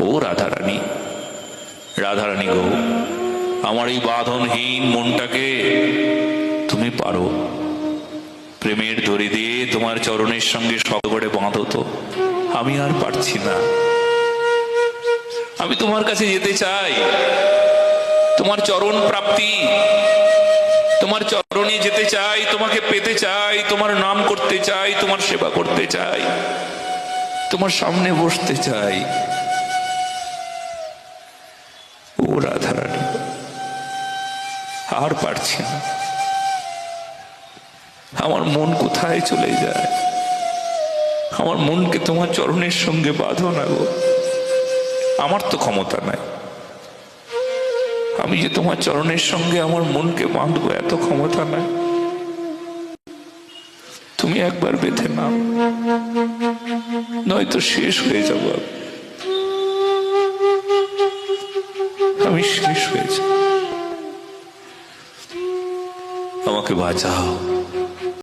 ও রাধারানী। রাধারানী গো, আমার এই বাঁধনহীন মনটাকে তুমি পারো। প্রেমের দড়ি দিয়ে তোমার চরণের সঙ্গে করে বাঁধো তো। আমি আর পারছি না। আমি তোমার কাছে যেতে চাই। তোমার চরণ প্রাপ্তি, তোমার চরণে যেতে চাই, তোমাকে পেতে চাই, তোমার নাম করতে চাই, তোমার সেবা করতে চাই, তোমার সামনে বসতে চাই। আর পারছি না। আমার মন কোথায় চলে যায়? আমার মনকে তোমার চরণের সঙ্গে বাঁধো না গো। আমার তো ক্ষমতা নাই। আমি যে তোমার চরণের সঙ্গে আমার মনকে বাঁধবো, এত ক্ষমতা নাই। তুমি একবার বেঁধে নাও। নয়তো শেষ হয়ে যাব। আমি। আমি শেষ হয়েছে। আমাকে বাঁচাও।